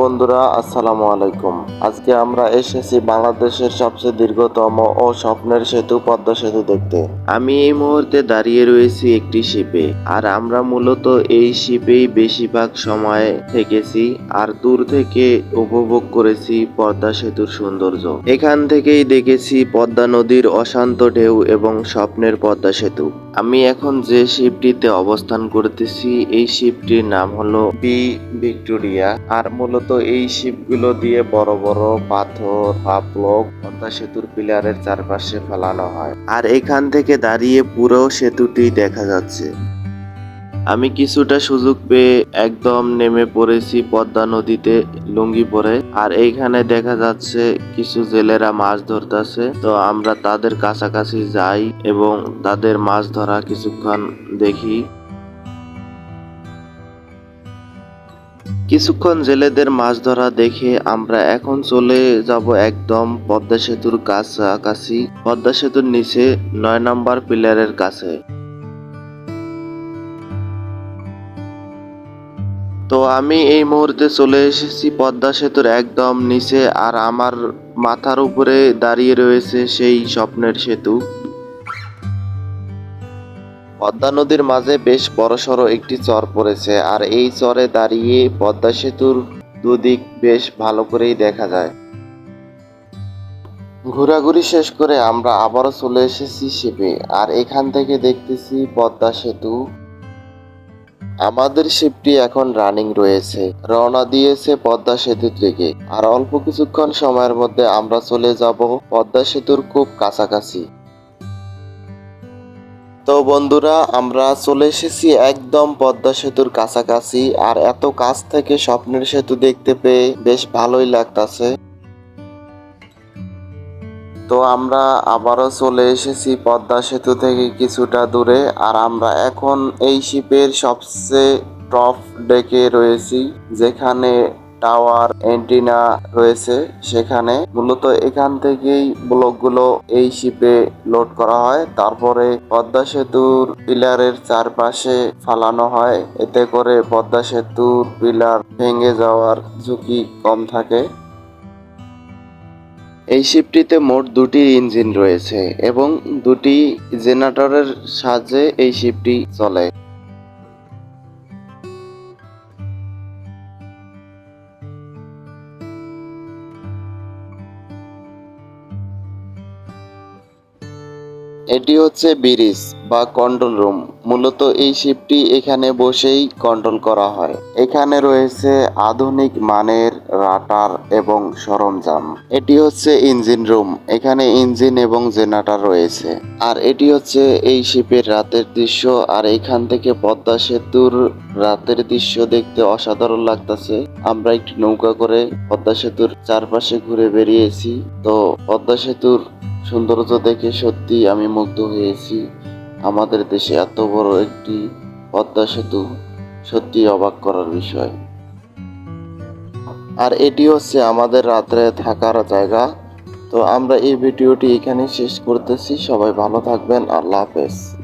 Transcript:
বন্ধুরা, আসসালামু আলাইকুম। আজকে আমরা এসেছি বাংলাদেশের সবচেয়ে দীর্ঘতম ও স্বপ্নের সেতু, পদ্মা সেতু দেখতে। আমি এই মুহূর্তে দাঁড়িয়ে রয়েছি একটি শিপে, আর আমরা মূলত এই শিপেই বেশিরভাগ সময় থেকেছি আর দূর থেকে উপভোগ করেছি পদ্মা সেতুর সৌন্দর্য। এখান থেকেই দেখেছি পদ্মা নদীর অশান্ত ঢেউ এবং স্বপ্নের পদ্মা সেতু। আমি এখন যে শিপটিতে অবস্থান করতেছি, এই শিপটির নাম হলো বি ভিক্টোরিয়া, আর মূলত এই শিপগুলো দিয়ে বড় বড় পাথর, পাপলক, পদ্মা সেতুর পিলারের চারপাশে ফেলানো হয়। আর এখান থেকে দাঁড়িয়ে পুরো সেতুটি দেখা যাচ্ছে। আমি কিছুটা সুযোগ পেয়ে একদম নেমে পড়েছি পদ্মা নদীতে লুঙ্গি পরে। আর এইখানে দেখা যাচ্ছে কিছু জেলেরা মাছ ধরতেছে। তো আমরা তাদের কাছাকাছি যাই এবং তাদের মাছ ধরা কিছুক্ষণ দেখি। কিছুক্ষণ জেলেদের মাছ ধরা দেখে আমরা এখন চলে যাব একদম পদ্মা সেতুর কাছাকাছি পদ্মা সেতুর নিচে নয় নম্বর পিলারের কাছে। তো আমি এই মুহূর্তে চলে এসেছি পদ্মা সেতুর একদম নিচে আর আমার মাথার উপরে দাঁড়িয়ে রয়েছে সেই স্বপ্নের সেতু। পদ্মা নদীর মাঝে বেশ বড়সড় একটি চর পড়েছে, আর এই চরে দাঁড়িয়ে পদ্মা সেতুর দুদিক বেশ ভালো করেই দেখা যায়। ঘোরাঘুরি শেষ করে আমরা আবারও চলে এসেছি শিপে, আর এখান থেকে দেখতেছি পদ্মা সেতু। আমাদের শিপটি এখন রানিং রয়েছে, রওনা দিয়েছে পদ্মা সেতু থেকে, আর অল্প কিছুক্ষণ সময়ের মধ্যে আমরা চলে যাব পদ্মা সেতুর খুব কাছাকাছি। তো বন্ধুরা, আমরা চলে এসেছি একদম পদ্মা সেতুর কাছাকাছি, আর এত কাছ থেকে স্বপ্নের সেতু দেখতে পেয়ে বেশ ভালোই লাগতাছে। তো আমরা আবারও চলে এসেছি পদ্মা সেতু থেকে কিছুটা দূরে, আর আমরা এখন এই শিপের সবচেয়ে টপ ডেকে রয়েছি, যেখানে টাওয়ার এন্টিনা রয়েছে সেখানে। মূলত এখান থেকেই ব্লকগুলো এই শিপে লোড করা হয়। তারপরে পদ্মা সেতুর পিলারের চারপাশে ফালানো হয়। এতে করে পদ্মা সেতুর পিলার ভেঙে যাওয়ার ঝুঁকি কম থাকে। এই শিপটিতে মোট দুটি ইঞ্জিন রয়েছে এবং দুটি জেনারেটরের সাহায্যে এই শিপটি চলে। এটি হচ্ছে ব্রিজ বা কন্ট্রোল রুম মূলত এই শিপটি এখানে বসেই কন্ট্রোল করা হয়। এখানে রয়েছে আধুনিক মানের রাটার এবং সরঞ্জাম। এটি হচ্ছে ইঞ্জিন রুম এখানে ইঞ্জিন এবং জেনারেটর রয়েছে। আর এটি হচ্ছে এই শিপের রাতের দৃশ্য। আর এখান থেকে পদ্মা সেতুর রাতের দৃশ্য দেখতে অসাধারণ লাগতেছে। আমরা একটি নৌকা করে পদ্মা সেতুর চারপাশে ঘুরে বেরিয়েছি। তো পদ্মা সেতুর সৌন্দর্য দেখে সত্যি আমি মুগ্ধ হয়েছি। আমাদের দেশে এত বড় একটি পদ্মা সেতু সত্যি অবাক করার বিষয়। আর এটি হচ্ছে আমাদের রাত্রে থাকার জায়গা। তো আমরা এই ভিডিওটি এখানে শেষ করতেছি। সবাই ভালো থাকবেন। আল্লাহ হাফেজ।